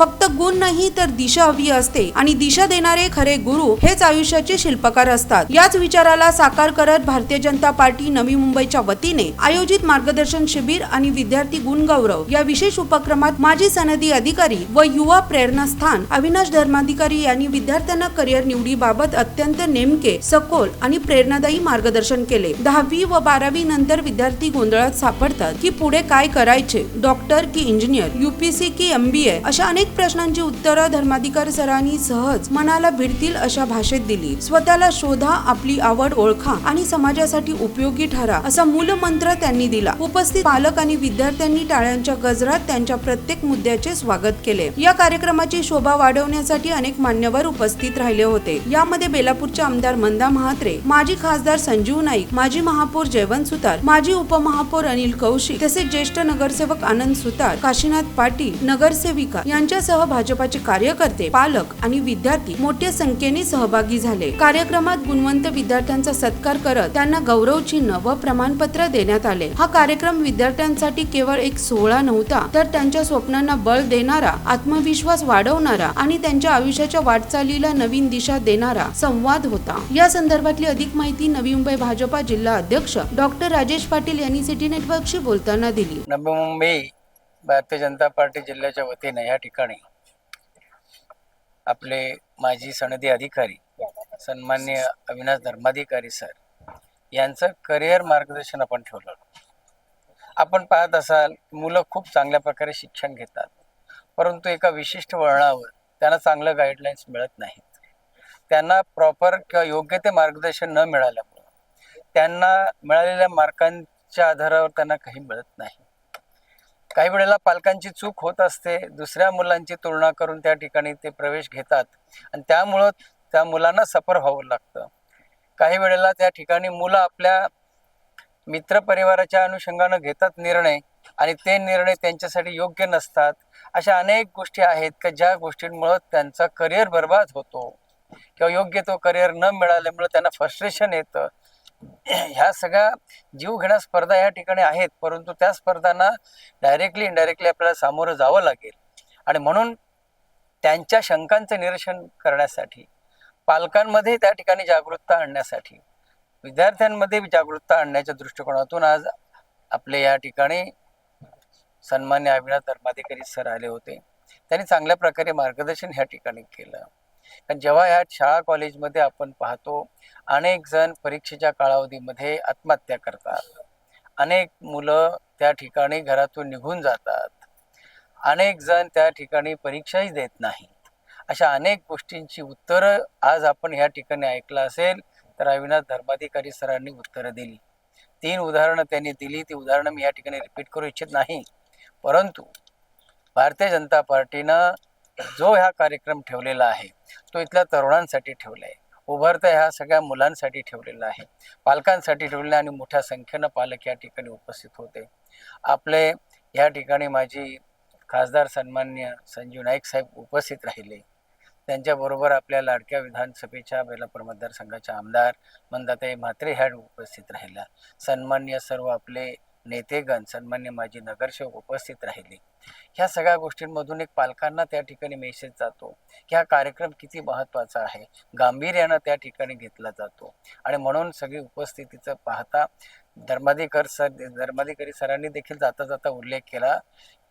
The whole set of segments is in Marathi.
pháp गुण नाही तर दिशा हवी असते. आणि दिशा देणारे खरे गुरु हेच आयुष्याचे शिल्पकार असतात. याच विचाराला साकार करत भारतीय जनता पार्टी नवी मुंबईच्या वतीने आयोजित मार्गदर्शन शिबिर आणि विद्यार्थी गुण गौरव या विशेष उपक्रमात माजी सनदी अधिकारी व युवा प्रेरणास्थान अविनाश धर्माधिकारी यांनी विद्यार्थ्यांना करिअर निवडीबाबत अत्यंत नेमके सखोल आणि प्रेरणादायी मार्गदर्शन केले. दहावी व बारावी नंतर विद्यार्थी गोंधळात सापडतात की पुढे काय करायचे? डॉक्टर की इंजिनियर? युपीसी की एमबीए अशा अनेक प्रश्न प्रश्नांची उत्तरं धर्माधिकार सरांनी सहज मनाला भिडतील अशा भाषेत दिली. स्वतःला शोधा आपली आवड ओळखा आणि समाजासाठी उपयोगी ठरा असा मूलमंत्र त्यांनी दिला. उपस्थित पालक आणि विद्यार्थ्यांनी टाळ्यांच्या गजरात त्यांच्या प्रत्येक मुद्द्याचे स्वागत केले. या कार्यक्रमाची शोभा वाढवण्यासाठी अनेक मान्यवर उपस्थित राहिले होते. यामध्ये बेलापूरचे आमदार मंदा महात्रे माजी खासदार संजीव नाईक माजी महापौर जयवंत सुतार माजी उपमहापौर अनिल कौशिक तसेच ज्येष्ठ नगरसेवक आनंद सुतार काशीनाथ पाटील नगरसेविका यांच्यासह भाजपाचे कार्यकर्ते पालक आणि विद्यार्थी मोठ्या संख्येने सहभागी झाले. कार्यक्रमात गुणवंत विद्यार्थ्यांचा सत्कार करत त्यांना गौरव चिन्ह व प्रमाणपत्र देण्यात आले. हा कार्यक्रम विद्यार्थ्यांसाठी केवळ एक सोहळा नव्हता तर त्यांच्या स्वप्नांना बळ देणारा आत्मविश्वास वाढवणारा आणि त्यांच्या आयुष्याच्या वाटचालीला नवीन दिशा देणारा संवाद होता. या संदर्भातली अधिक माहिती नवी मुंबई भाजपा जिल्हा अध्यक्ष डॉक्टर राजेश पाटील यांनी सिटी नेटवर्कशी बोलताना दिली. नवी मुंबई भारतीय जनता पार्टी जिल्ह्याच्या वतीने या ठिकाणी आपले माजी सनदी अधिकारी सन्मान्य अविनाश धर्माधिकारी सर यांचं करिअर मार्गदर्शन आपण ठेवलं. आपण पाहत असाल मुलं खूप चांगल्या प्रकारे शिक्षण घेतात. परंतु एका विशिष्ट वळणावर त्यांना चांगलं गाईडलाईन्स मिळत नाहीत त्यांना प्रॉपर किंवा योग्य ते मार्गदर्शन न मिळाल्यामुळं त्यांना मिळालेल्या मार्कांच्या आधारावर त्यांना काही मिळत नाही. काही वेळेला पालकांची चूक होत असते दुसऱ्या मुलांची तुलना करून त्या ठिकाणी ते प्रवेश घेतात. आणि त्यामुळं त्या मुलांना सफर व्हावं लागतं. काही वेळेला त्या ठिकाणी मुलं आपल्या मित्रपरिवाराच्या अनुषंगानं घेतात निर्णय आणि ते निर्णय त्यांच्यासाठी योग्य नसतात. अशा अनेक गोष्टी आहेत का ज्या गोष्टींमुळं त्यांचा करिअर बर्बाद होतो. किंवा योग्य तो करिअर न मिळाल्यामुळे त्यांना फ्रस्ट्रेशन येतं. ह्या सगळ्या जीवघेण्या स्पर्धा या ठिकाणी आहेत परंतु त्या स्पर्धांना डायरेक्टली इनडायरेक्टली आपल्याला सामोरं जावं लागेल. आणि म्हणून त्यांच्या शंकांचं निरसन करण्यासाठी पालकांमध्ये त्या ठिकाणी जागरूकता आणण्यासाठी विद्यार्थ्यांमध्ये जागरूकता आणण्याच्या दृष्टिकोनातून आज आपले या ठिकाणी सन्मान्य अविनाश धर्माधिकारी सर आले होते. त्यांनी चांगल्या प्रकारे मार्गदर्शन ह्या ठिकाणी केलं. कारण जेव्हा ह्या शाळा कॉलेजमध्ये आपण पाहतो अनेक जण परीक्षेच्या कालावधीमध्ये आत्महत्या करतात. अनेक मुलं त्या ठिकाणी घरातून निघून जातात. अनेक जण त्या ठिकाणी परीक्षाही देत नाहीत. अशा अनेक गोष्टींची उत्तरं आज आपण ह्या ठिकाणी ऐकलं असेल तर अविनाश धर्माधिकारी सरांनी उत्तरं दिली. तीन उदाहरणं त्यांनी दिली. ती उदाहरणं मी या ठिकाणी रिपीट करू इच्छित नाही. परंतु भारतीय जनता पार्टीनं जो ह्या कार्यक्रम ठेवलेला आहे तो इथल्या तरुणांसाठी ठेवला आहे. उभारत्या ह्या सगळ्या मुलांसाठी ठेवलेला आहे. पालकांसाठी ठेवलेला आणि मोठ्या संख्येनं पालक या ठिकाणी उपस्थित होते. आपले या ठिकाणी माझी खासदार सन्मान्य संजीव नाईक साहेब उपस्थित राहिले. त्यांच्याबरोबर आपल्या लाडक्या विधानसभेच्या बेलापूर मतदारसंघाच्या आमदार मंदाताई म्हात्रे ह्या उपस्थित राहिल्या. सन्मान्य सर्व आपले नेतेगण सन्मान्य माजी नगरसेवक उपस्थित राहिले. ह्या सगळ्या गोष्टींमधून एक पालकांना त्या ठिकाणी मेसेज जातो. की हा कार्यक्रम किती महत्त्वाचा आहे? गांभीर्यानं त्या ठिकाणी घेतला जातो. आणि म्हणून सगळी उपस्थितीचं पाहता धर्माधिकर सर धर्माधिकारी सरांनी देखील जाता जाता उल्लेख केला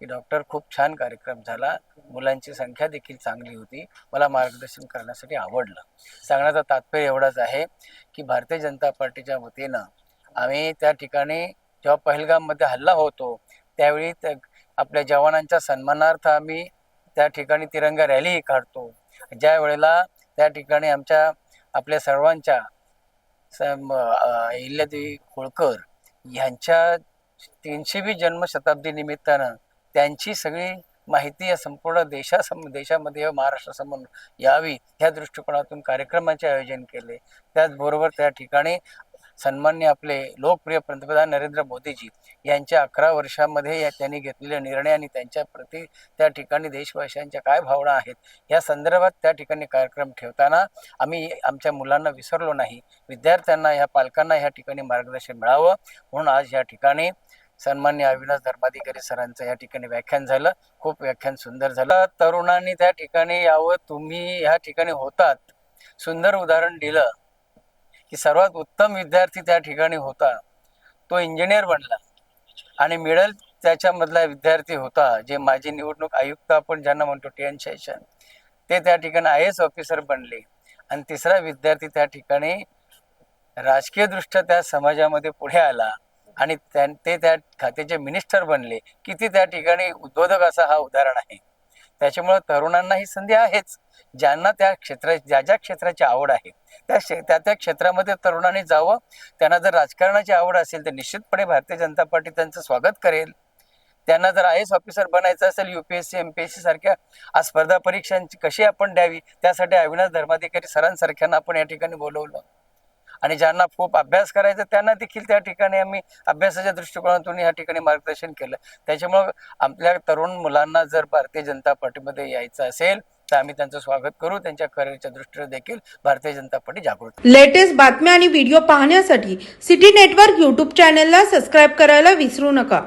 की डॉक्टर खूप छान कार्यक्रम झाला. मुलांची संख्या देखील चांगली होती. मला मार्गदर्शन करण्यासाठी आवडलं. सांगण्याचा तात्पर्य एवढाच आहे की भारतीय जनता पार्टीच्या वतीनं आम्ही त्या ठिकाणी जेव्हा पहलगाममध्ये हल्ला होतो त्यावेळी आपल्या जवानांच्या सन्मानार्थ आम्ही त्या ठिकाणी तिरंगा रॅलीही काढतो. ज्या वेळेला त्या ठिकाणी आमच्या आपल्या सर्वांच्या सम अहिल्यादेवी होळकर यांच्या तीनशेवी जन्मशताब्दी निमित्तानं त्यांची सगळी माहिती या संपूर्ण देशासम देशामध्ये व महाराष्ट्रासमोर यावी ह्या दृष्टिकोनातून कार्यक्रमाचे आयोजन केले. त्याचबरोबर त्या ठिकाणी सन्मान्य आपले लोकप्रिय पंतप्रधान नरेंद्र मोदीजी यांच्या अकरा वर्षामध्ये या त्यांनी घेतलेले निर्णय आणि त्यांच्या प्रति त्या ठिकाणी देशवासियांच्या काय भावना आहेत या संदर्भात त्या ठिकाणी कार्यक्रम ठेवताना आम्ही आमच्या मुलांना विसरलो नाही. विद्यार्थ्यांना ह्या पालकांना ह्या ठिकाणी मार्गदर्शन मिळावं. म्हणून आज या ठिकाणी सन्मान्य अविनाश धर्माधिकारी सरांचं या ठिकाणी व्याख्यान झालं. खूप व्याख्यान सुंदर झालं. तरुणांनी त्या ठिकाणी यावं तुम्ही ह्या ठिकाणी होतात. सुंदर उदाहरण दिलं. की सर्वात उत्तम विद्यार्थी त्या ठिकाणी होता. तो इंजिनियर बनला. आणि मिळेल त्याच्यामधला विद्यार्थी होता जे माजी निवडणूक आयुक्त आपण ज्यांना म्हणतो टी एन शेषन ते त्या ठिकाणी आय एस ऑफिसर बनले. आणि तिसरा विद्यार्थी त्या ठिकाणी राजकीयदृष्ट्या त्या समाजामध्ये पुढे आला. आणि त्या ते त्या खात्याचे मिनिस्टर बनले. किती त्या ठिकाणी उद्बोधक असा हा उदाहरण आहे. त्याच्यामुळे तरुणांना ही संधी आहेच. ज्यांना त्या क्षेत्रा ज्या ज्या क्षेत्राची आवड आहे त्या क्षे- त्या त्या क्षेत्रामध्ये तरुणांनी जावं. त्यांना जर राजकारणाची आवड असेल तर निश्चितपणे भारतीय जनता पार्टी त्यांचं स्वागत करेल. त्यांना जर आय एस ऑफिसर बनायचं असेल युपीएससी एमपीएससी सारख्या स्पर्धा परीक्षांची कशी आपण द्यावी? त्यासाठी अविनाश धर्माधिकारी सरांसारख्यांना आपण या ठिकाणी बोलवलं. आणि ज्यांना खूप अभ्यास करायचा त्यांना देखील त्या ठिकाणी आम्ही अभ्यासाच्या दृष्टिकोनातून या ठिकाणी मार्गदर्शन केलं. त्याच्यामुळं आपल्या तरुण मुलांना जर भारतीय जनता पार्टीमध्ये यायचं असेल तर आम्ही त्यांचं स्वागत करू. त्यांच्या करिअरच्या दृष्टीने देखील भारतीय जनता पार्टी जागृत लेटेस्ट बातम्या आणि व्हिडिओ पाहण्यासाठी सिटी नेटवर्क यूट्यूब चॅनेलला सबस्क्राईब करायला विसरू नका.